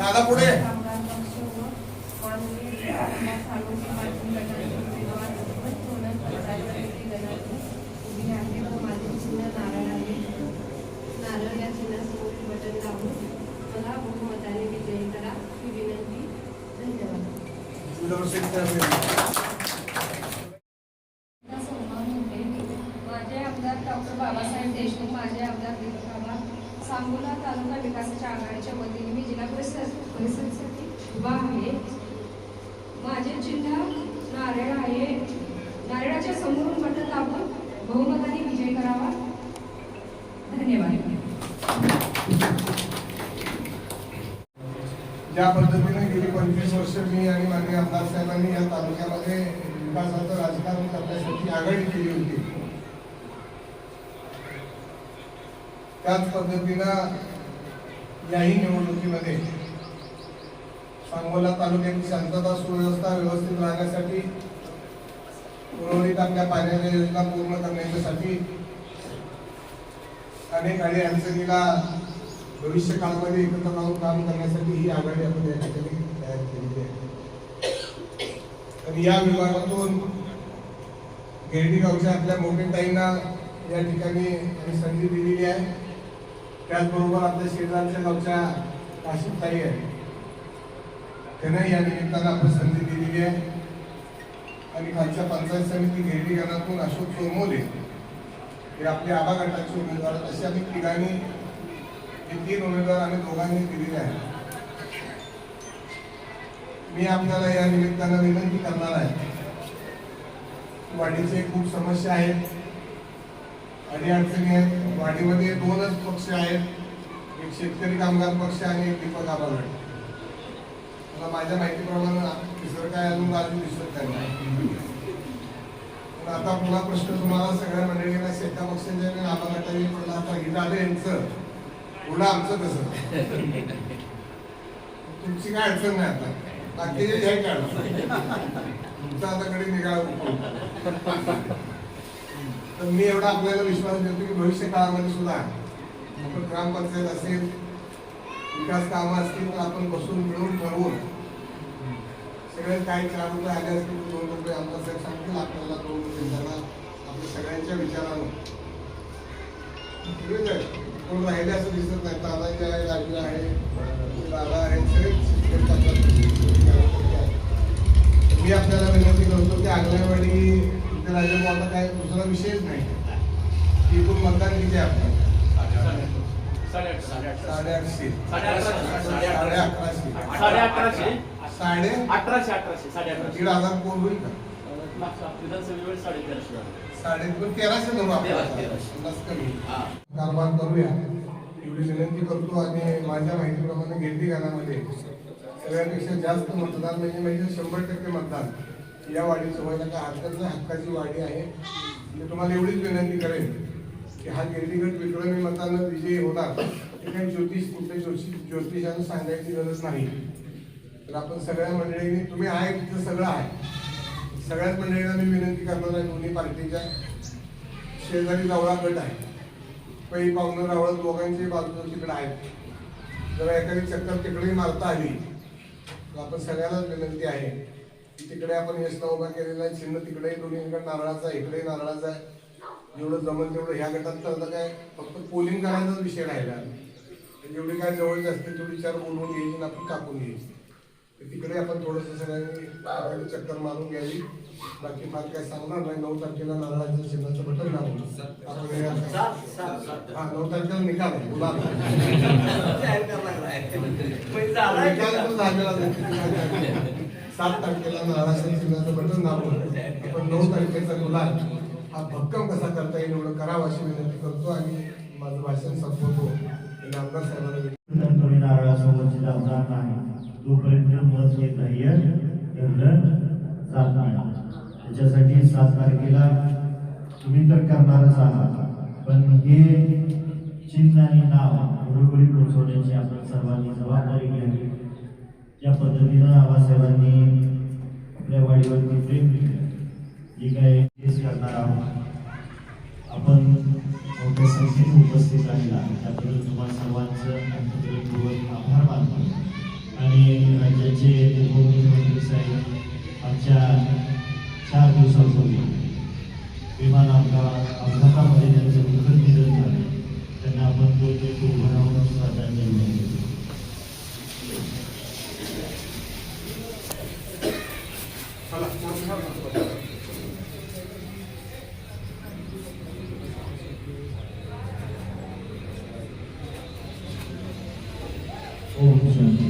दादा पुढे. कामगार पक्ष व माननीय सार्वजनिक वाचन गटाचे उमेदवार व सोनल प्रजापती गणाचे उभे आहे व माझे चिन्ह नारळ आहे नारळ या चिन्हासमोर बटन दाबून मला बहुमताने विजयी करा ही विनंती धन्यवाद माझे आमदार डॉक्टर बाबासाहेब देशमुख माझे आमदार दीपक बाबा सांगोला तालुका विकासाच्या आघाडीच्या वतीने मी जिल्हा परिषद परिषदेसाठी उभा आहे. माझे जिल्हा नारळ आहे. नारळाच्या समोरून बटन दाबून बहुमताने विजय करावा. धन्यवाद. ज्या पद्धतीने गेली पंचवीस वर्ष मी आणि माननीय आमदार साहेबांनी या तालुक्यामध्ये विकासाचं राजकारण करण्यासाठी आघाडी केली होती त्याच पद्धतीनं याही निवडणुकीमध्ये सांगोला तालुक्याची शांतता सुव्यवस्था व्यवस्थित राहण्यासाठी उर्वरित आपल्या पाण्याच्या योजना पूर्ण करण्याच्यासाठी अनेक आणि अडचणीला भविष्य काळामध्ये एकत्र लावून काम करण्यासाठी ही आघाडी आपण या ठिकाणी तयार केलेली आहे. आणि या विभागातून गिरडी गावच्या आपल्या मोठ्या या ठिकाणी आम्ही संधी दिलेली आहे. त्याचबरोबर आपल्या शेजारच्या गावच्या काशिमताई आहे त्यांना या निमित्तानं आपण संधी दिलेली आहे. आणि खालच्या पंचायत समिती गिरडी गणातून अशोक चोरमोले हे आपले आबा गटाचे उमेदवार असे आम्ही तिघांनी हे तीन उमेदवार आम्ही दोघांनी दिलेले आहेत. मी आपल्याला या निमित्तानं विनंती करणार आहे. वाढीचे खूप समस्या आहेत अडीअडचणी अडचणी आहेत वाढीमध्ये दोनच पक्ष आहेत. एक शेतकरी कामगार पक्ष आणि एक दीपक आबागड मला माझ्या माहितीप्रमाणे तिसरं काय अजून अजून दिसत नाही. पण आता पुन्हा प्रश्न तुम्हाला सगळ्या मंडळींना शेता पक्षांच्या आणि आबागटाने पडला आता हिथं आलं यांचं. पुढं आमचं कसं तुमची काय अडचण नाही आता. बाकीचे हे काढलं तुमचा आता कडे निघा तर मी एवढा आपल्याला विश्वास देतो की भविष्य काळामध्ये सुद्धा आपण ग्रामपंचायत असेल विकास कामं असतील तर आपण बसून मिळून ठरवून सगळे काही चार रुपये आले असतील दोन रुपये आमदार साहेब सांगतील आपल्याला दोन रुपये त्यांना आपल्या सगळ्यांच्या विचारानं ठीक आहे कोण राहिले असं दिसत नाही. दादाजी आहे राजू आहे दादा आहे सगळे मी आपल्याला विनंती करतो की आंगणवाडी इथे राजेंद्र आता काय दुसरा विषयच नाही. एकूण मतदान किती आहे आपलं? साडे आठशे साडे? अकराशे साडे अकराशे साडे अठराशे अठराशे साडे दीड अकराशे हजार कोण होईल का? मागच्या विधानसभेवर साडे तेराशे झाले. साडे पण तेराशे नव्हतं आपल्याला तेराशे, तेराशे. पन्नास कमी. कारभार करूया. एवढी विनंती करतो आणि माझ्या माहितीप्रमाणे गिरडी गाण्यामध्ये सगळ्यापेक्षा जास्त मतदान म्हणजे म्हणजे शंभर टक्के मतदान. या वाडीचं व्हायला काय हरकत नाही हक्काची वाडी आहे. मी तुम्हाला एवढीच विनंती करेन की हा गिरडीगड विक्रमी मतानं विजयी होणार हे काही ज्योतिष कुठल्या ज्योतिष ज्योतिषानं सांगायची गरज नाही. तर आपण सगळ्या मंडळींनी तुम्ही आहे तिथं सगळं आहे. सगळ्याच मंडळींना मी विनंती करणार आहे दोन्ही पार्टीच्या शेजारी जवळा गट आहे. पै पाहुणं रावळ दोघांची बाजू तिकडे आहेत. जर एखादी चक्कर तिकडेही मारता आली. तर आपण सगळ्यालाच विनंती आहे. की तिकडे आपण यशला उभा केलेला आहे चिन्ह तिकडे दोन्हीकडे नारळाचा आहे इकडे नारळाचा आहे. जेवढं जमल तेवढं ह्या गटात तर काय फक्त पोलिंग करायचाच विषय राहिला. जेवढी काय जवळची असते तेवढी चार बोलवून घ्यायची आणि आपण टाकून घ्यायची. तिकडे आपण थोडंसं सगळ्यांनी चक्कर मारून घ्यावी. बाकी फार काय सांगणार नाही. नऊ तारखेला नारळाच्या चिन्हाचं बटन आपण हे- नऊ तारखेला निकाल. आहे निकाल झालेला. सात तारखेला नारळाच्या चिन्हाचं बटन दाबून आपण नऊ तारखेचा गुलाल हा भक्कम कसा करता येईल एवढं करावं अशी विनंती करतो आणि माझं भाषण संपवतो. आणि आमदार साहेबांना विनंती लावणार नाही तोपर्यंत मत घेत नाही जात नाही. त्याच्यासाठी सात तारखेला तुम्ही तर करणारच आहात पण हे चिन्ह आणि नाव बरोबरी पोहोचवण्याची आपण सर्वांनी जबाबदारी घ्यावी. या पद्धतीनं आबासाहेबांनी आपल्या वाडीवरती प्रेम केलं. जे काय तेच करणार आहोत. आपण मोठ्या संख्येने उपस्थित राहिला. त्याबद्दल तुम्हाला सर्वांचं अंतर्गतपूर्वक आभार मानतो. आणि राज्याचे उपमुख्यमंत्री साहेब आमच्या चार दिवसांपूर्वी. विमान अपघात अपघातामध्ये त्यांचं ओम शांती